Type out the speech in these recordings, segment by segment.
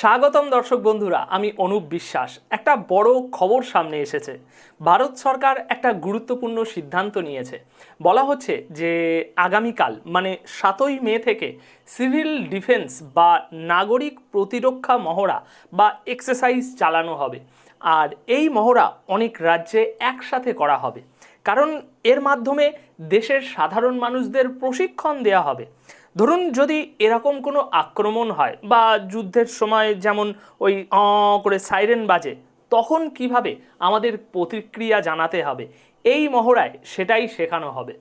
স্বাগতম দর্শক বন্ধুরা, আমি অনুপ বিশ্বাস। একটা বড় খবর সামনে এসেছে। ভারত সরকার একটা গুরুত্বপূর্ণ সিদ্ধান্ত নিয়েছে। বলা হচ্ছে যে, আগামীকাল মানে সাতই মে থেকে সিভিল ডিফেন্স বা নাগরিক প্রতিরক্ষা মহড়া বা এক্সারসাইজ চালানো হবে। আর এই মহড়া অনেক রাজ্যে একসাথে করা হবে। কারণ এর মাধ্যমে দেশের সাধারণ মানুষদের প্রশিক্ষণ দেওয়া হবে। ধরুন যদি এরকম কোনো আক্রমণ হয় বা যুদ্ধের সময় যেমন ওই অ, করে সাইরেন বাজে, তখন কীভাবে আমাদের প্রতিক্রিয়া জানাতে হবে? এই মহড়ায় সেটাই শেখানো হবে।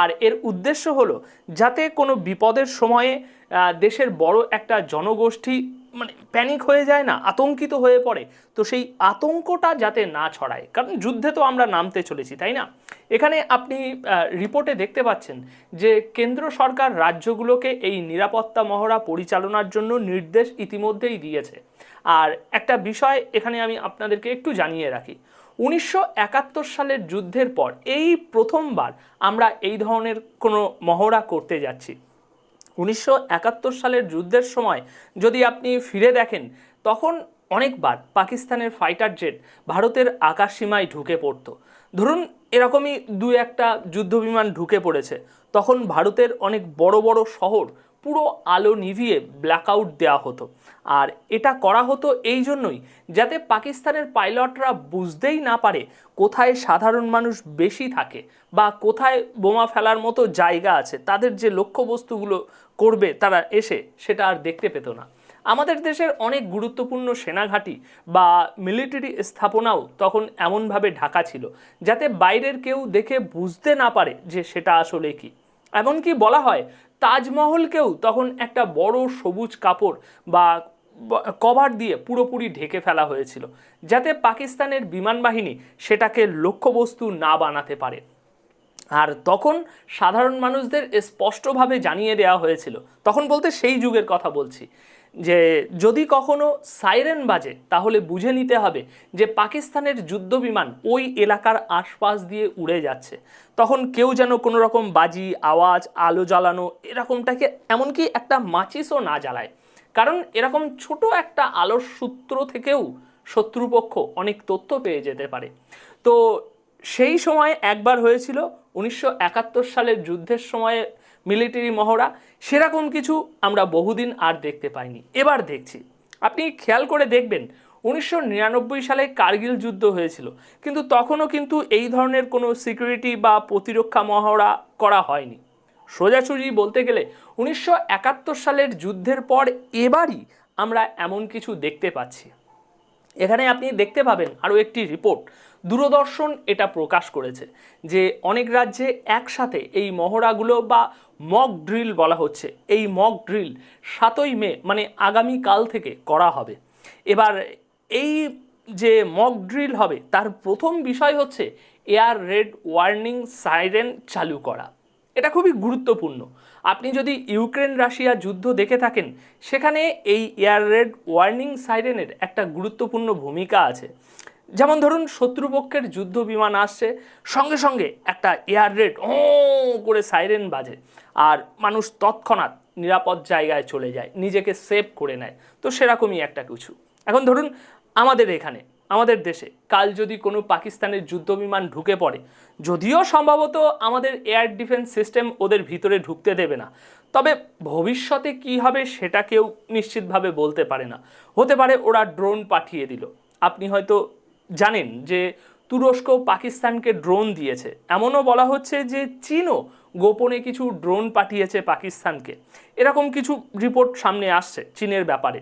আর এর উদ্দেশ্য হলো, যাতে কোনো বিপদের সময়ে দেশের বড় একটা জনগোষ্ঠী মানে প্যানিক হয়ে যায় না, আতঙ্কিত হয়ে পড়ে। তো সেই আতঙ্কটা যাতে না ছড়ায়, কারণ যুদ্ধে তো আমরা নামতে চলেছি, তাই না? এখানে আপনি রিপোর্টে দেখতে পাচ্ছেন যে কেন্দ্র সরকার রাজ্যগুলোকে এই নিরাপত্তা মহড়া পরিচালনার জন্য নির্দেশ ইতিমধ্যেই দিয়েছে। আর একটা বিষয় এখানে আমি আপনাদেরকে একটু জানিয়ে রাখি। উনিশশো একাত্তর সালের যুদ্ধের পর এই প্রথমবার আমরা এই ধরনের কোনো মহড়া করতে যাচ্ছি। উনিশশো একাত্তর সালের যুদ্ধের সময় যদি আপনি ফিরে দেখেন, তখন অনেকবার পাকিস্তানের ফাইটার জেট ভারতের আকাশসীমায় ঢুকে পড়তো। ধরুন এরকমই দু একটা যুদ্ধবিমান ঢুকে পড়েছে, তখন ভারতের অনেক বড় বড় শহর পুরো আলো নিভিয়ে ব্ল্যাকআউট দেওয়া হতো। আর এটা করা হতো এই জন্যই যাতে পাকিস্তানের পাইলটরা বুঝতেই না পারে কোথায় সাধারণ মানুষ বেশি থাকে বা কোথায় বোমা ফেলার মতো জায়গা আছে, তাদের যে লক্ষ্যবস্তুগুলো করবে তারা এসে সেটা আর দেখতে পেত না। আমাদের দেশের অনেক গুরুত্বপূর্ণ সেনাঘাঁটি বা মিলিটারি স্থাপনাও তখন এমনভাবে ঢাকা ছিল, যাতে বাইরের কেউ দেখে বুঝতে না পারে যে সেটা আসলে কি। এমনকি বলা হয় তাজমহলকেও তখন একটা বড় সবুজ কাপড় বা কভার দিয়ে পুরোপুরি ঢেকে ফেলা হয়েছিল, যাতে পাকিস্তানের বিমান বাহিনী সেটাকে লক্ষ্যবস্তু না বানাতে পারে। আর তখন সাধারণ মানুষদের স্পষ্টভাবে জানিয়ে দেওয়া হয়েছিল, তখন বলতে সেই যুগের কথা বলছি যে যদি কখনো সাইরেন বাজে, তাহলে বুঝে নিতে হবে যে পাকিস্তানের যুদ্ধবিমান ওই এলাকার আশপাশ দিয়ে উড়ে যাচ্ছে। তখন কেউ যেন কোনো রকম বাজি, আওয়াজ, আলো জ্বালানো এরকমটাকে এমনকি একটা মাচিসও না জ্বালায়। কারণ এরকম ছোট একটা আলোর সূত্র থেকেও শত্রুপক্ষ অনেক তথ্য পেয়ে যেতে পারে। তো সেই সময় একবার হয়েছিল, উনিশশো একাত্তর সালের যুদ্ধের সময়ে মিলিটারি মহড়া, সেরকম কিছু আমরা বহুদিন আর দেখতে পাইনি। এবার দেখছি। আপনি খেয়াল করে দেখবেন, উনিশশো নিরানব্বই সালে কার্গিল যুদ্ধ হয়েছিল, কিন্তু তখনও কিন্তু এই ধরনের কোনো সিকিউরিটি বা প্রতিরক্ষা মহড়া করা হয়নি। সোজাসুজি বলতে গেলে, উনিশশো একাত্তর সালের যুদ্ধের পর এবারই আমরা এমন কিছু দেখতে পাচ্ছি। এখানে আপনি দেখতে পাবেন আরও একটি রিপোর্ট দূরদর্শন এটা প্রকাশ করেছে যে অনেক রাজ্যে একসাথে এই মহড়াগুলো বা মক ড্রিল বলা হচ্ছে। এই মক ড্রিল সাতই মে মানে আগামী কাল থেকে করা হবে। এবার এই যে মক ড্রিল হবে, তার প্রথম বিষয় হচ্ছে এয়ার রেড ওয়ার্নিং সাইরেন চালু করা। এটা খুবই গুরুত্বপূর্ণ। আপনি যদি ইউক্রেন রাশিয়া যুদ্ধ দেখে থাকেন, সেখানে এই এয়ার রেড ওয়ার্নিং সাইরেনের একটা গুরুত্বপূর্ণ ভূমিকা আছে। যেমন ধরুন, শত্রুপক্ষের যুদ্ধ বিমান আসছে, সঙ্গে সঙ্গে একটা এয়ার রেড ও করে সাইরেন বাজে আর মানুষ তৎক্ষণাৎ নিরাপদ জায়গায় চলে যায়, নিজেকে সেভ করে নেয়। তো সেরকমই একটা কিছু। এখন ধরুন, আমাদের এখানে আমাদের দেশে। কাল যদি কোনো পাকিস্তানের যুদ্ধবিমান ঢুকে পড়ে, যদিও সম্ভবত আমাদের এয়ার ডিফেন্স সিস্টেম ওদের ভিতরে ঢুকতে দেবে না। তবে ভবিষ্যতে কি হবে সেটা কেউ নিশ্চিতভাবে বলতে পারে না। হতে পারে ওরা ড্রোন পাঠিয়ে দিল। আপনি হয়তো জানেন যে তুরস্ক পাকিস্তানকে ড্রোন দিয়েছে। এমনও বলা হচ্ছে যে চীনও গোপনে কিছু ড্রোন পাঠিয়েছে পাকিস্তানকে। এরকম কিছু রিপোর্ট সামনে আসছে চীনের ব্যাপারে।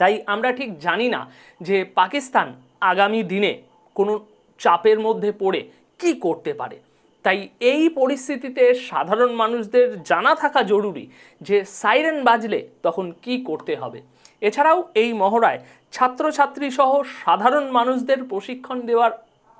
তাই আমরা ঠিক জানি না যে পাকিস্তান আগামী দিনে কোনো চাপের মধ্যে পড়ে কি করতে পারে। তাই এই পরিস্থিতিতে সাধারণ মানুষদের জানা থাকা জরুরি যে সাইরেন বাজলে তখন কি করতে হবে। এছাড়াও এই মহড়ায় ছাত্রছাত্রী সহ সাধারণ মানুষদের প্রশিক্ষণ দেওয়ার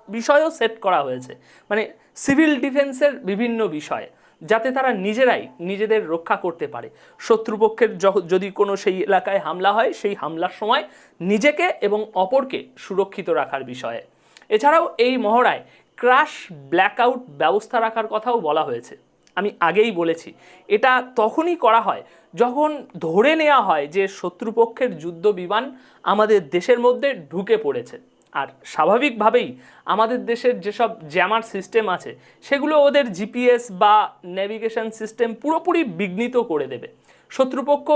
বিষয়ও সেট করা হয়েছে। মানে সিভিল ডিফেন্সের বিভিন্ন বিষয়ে। যাতে তারা নিজেরাই নিজেদের রক্ষা করতে পারে। শত্রুপক্ষের যদি কোনো সেই এলাকায় হামলা হয়, সেই হামলার সময় নিজেকে এবং অপরকে সুরক্ষিত রাখার বিষয়ে। এছাড়াও এই মহড়ায় ক্রাশ, ব্ল্যাকআউট ব্যবস্থা রাখার কথাও বলা হয়েছে। আমি আগেই বলেছি, এটা তখনই করা হয় যখন ধরে নেওয়া হয় যে শত্রুপক্ষের যুদ্ধ বিমান আমাদের দেশের মধ্যে ঢুকে পড়েছে। আর স্বাভাবিকভাবেই আমাদের দেশের যেসব জ্যামার সিস্টেম আছে, সেগুলো ওদের জিপিএস বা নেভিগেশন সিস্টেম পুরোপুরি বিঘ্নিত করে দেবে। শত্রুপক্ষ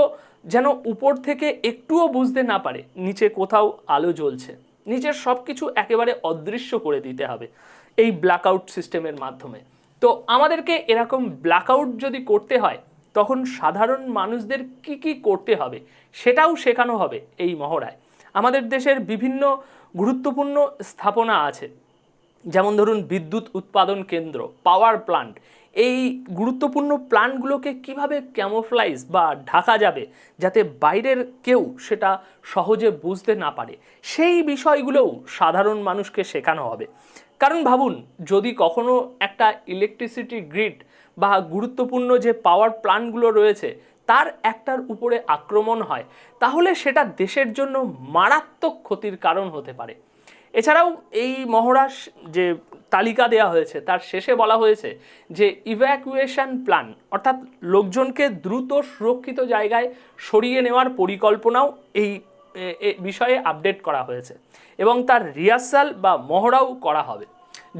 যেন উপর থেকে একটুও বুঝতে না পারে নিচে কোথাও আলো জ্বলছে। নিচের সব কিছু একেবারে অদৃশ্য করে দিতে হবে এই ব্ল্যাকআউট সিস্টেমের মাধ্যমে। তো আমাদেরকে এরকম ব্ল্যাকআউট যদি করতে হয়, তখন সাধারণ মানুষদের কি কি করতে হবে, সেটাও শেখানো হবে এই মহড়ায়। আমাদের দেশের বিভিন্ন গুরুত্বপূর্ণ স্থাপনা আছে। যেমন ধরুন বিদ্যুৎ উৎপাদন কেন্দ্র পাওয়ার প্লান্ট এই গুরুত্বপূর্ণ প্ল্যান্টগুলোকে কীভাবে ক্যামোফ্লাইজ বা ঢাকা যাবে যাতে বাইরের কেউ সেটা সহজে বুঝতে না পারে? সেই বিষয়গুলোও সাধারণ মানুষকে শেখানো হবে। কারণ ভাবুন, যদি কখনো একটা ইলেকট্রিসিটি গ্রিড বা গুরুত্বপূর্ণ যে পাওয়ার প্ল্যান্টগুলো রয়েছে তার একটার উপরে আক্রমণ হয়, তাহলে সেটা দেশের জন্য মারাত্মক ক্ষতির কারণ হতে পারে। এছাড়াও এই মহড়ার যে তালিকা দেওয়া হয়েছে, তার শেষে বলা হয়েছে যে ইভ্যাকুয়েশন প্ল্যান অর্থাৎ লোকজনকে দ্রুত সুরক্ষিত জায়গায় সরিয়ে নেওয়ার পরিকল্পনাও এই বিষয়ে আপডেট করা হয়েছে এবং তার রিহার্সাল বা মহড়াও করা হবে।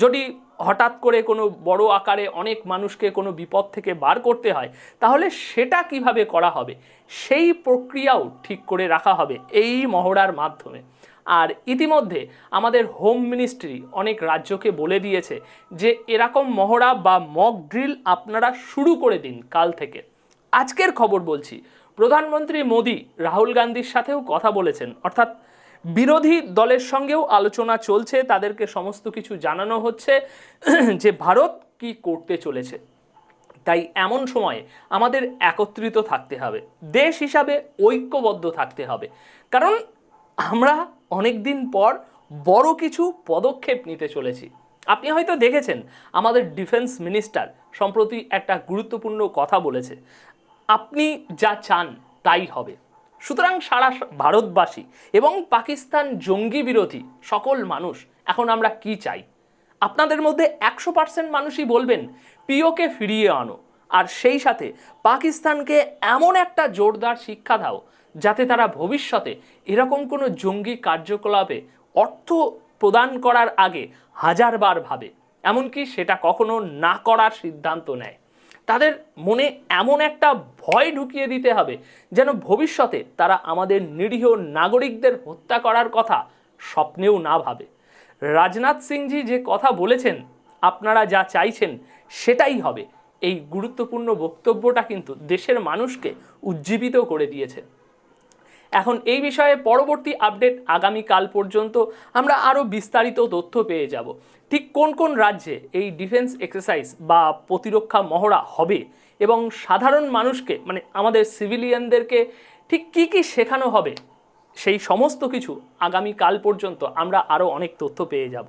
যদি হঠাৎ করে কোনো বড় আকারে অনেক মানুষকে কোনো বিপদ থেকে বার করতে হয়, তাহলে সেটা কীভাবে করা হবে? সেই প্রক্রিয়াও ঠিক করে রাখা হবে এই মহড়ার মাধ্যমে। আর ইতিমধ্যে আমাদের হোম মিনিস্ট্রি অনেক রাজ্যকে বলে দিয়েছে যে, এরকম মহড়া বা মক ড্রিল আপনারা শুরু করে দিন কাল থেকে। আজকের খবর বলছি, প্রধানমন্ত্রী মোদী রাহুল গান্ধীর সাথেও কথা বলেছেন, অর্থাৎ বিরোধী দলের সঙ্গেও আলোচনা চলছে, তাদেরকে সমস্ত কিছু জানানো হচ্ছে, যে ভারত কি করতে চলেছে। তাই এমন সময়ে আমাদের একত্রিত থাকতে হবে, দেশ হিসাবে ঐক্যবদ্ধ থাকতে হবে। কারণ আমরা অনেক দিন পর বড় কিছু পদক্ষেপ নিতে চলেছি। আপনি হয়তো দেখেছেন, আমাদের ডিফেন্স মিনিস্টার সম্প্রতি একটা গুরুত্বপূর্ণ কথা বলেছে। আপনি যা চান তাই হবে। সুতরাং সারা ভারতবাসী এবং পাকিস্তান জঙ্গি বিরোধী সকল মানুষ, এখন আমরা কি চাই? আপনাদের মধ্যে একশো পার্সেন্ট মানুষই বলবেন, পিওকে ফিরিয়ে আনো। আর সেই সাথে পাকিস্তানকে এমন একটা জোরদার শিক্ষা দাও, যাতে তারা ভবিষ্যতে এরকম কোনো জঙ্গি কার্যকলাপে অর্থ প্রদান করার আগে হাজারবার ভাবে। এমনকি সেটা কখনো না করার সিদ্ধান্ত নেয়। তাদের মনে এমন একটা ভয় ঢুকিয়ে দিতে হবে যেন ভবিষ্যতে তারা আমাদের নিরীহ নাগরিকদের হত্যা করার কথা স্বপ্নেও না ভাবে। রাজনাথ সিংজি যে কথা বলেছেন, আপনারা যা চাইছেন সেটাই হবে। এই গুরুত্বপূর্ণ বক্তব্যটা কিন্তু দেশের মানুষকে উজ্জীবিত করে দিয়েছে। এখন এই বিষয়ে পরবর্তী আপডেট আগামী কাল পর্যন্ত আমরা আরও বিস্তারিত তথ্য পেয়ে যাব। ঠিক কোন কোন রাজ্যে এই ডিফেন্স এক্সারসাইজ বা প্রতিরক্ষা মহড়া হবে এবং সাধারণ মানুষকে মানে আমাদের সিভিলিয়ানদেরকে ঠিক কী কী শেখানো হবে, সেই সমস্ত কিছু আগামী কাল পর্যন্ত আমরা আরও অনেক তথ্য পেয়ে যাব।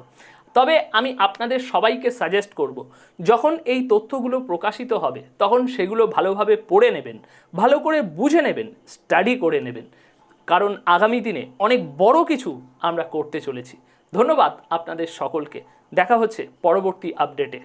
তবে আমি আপনাদের সবাইকে সাজেস্ট করব, যখন এই তথ্যগুলো প্রকাশিত হবে, তখন সেগুলো ভালোভাবে পড়ে নেবেন, ভালো করে বুঝে নেবেন স্টাডি করে নেবেন। কারণ আগামী দিনে অনেক বড় কিছু আমরা করতে চলেছি। ধন্যবাদ আপনাদের সকলকে। দেখা হচ্ছে পরবর্তী আপডেটে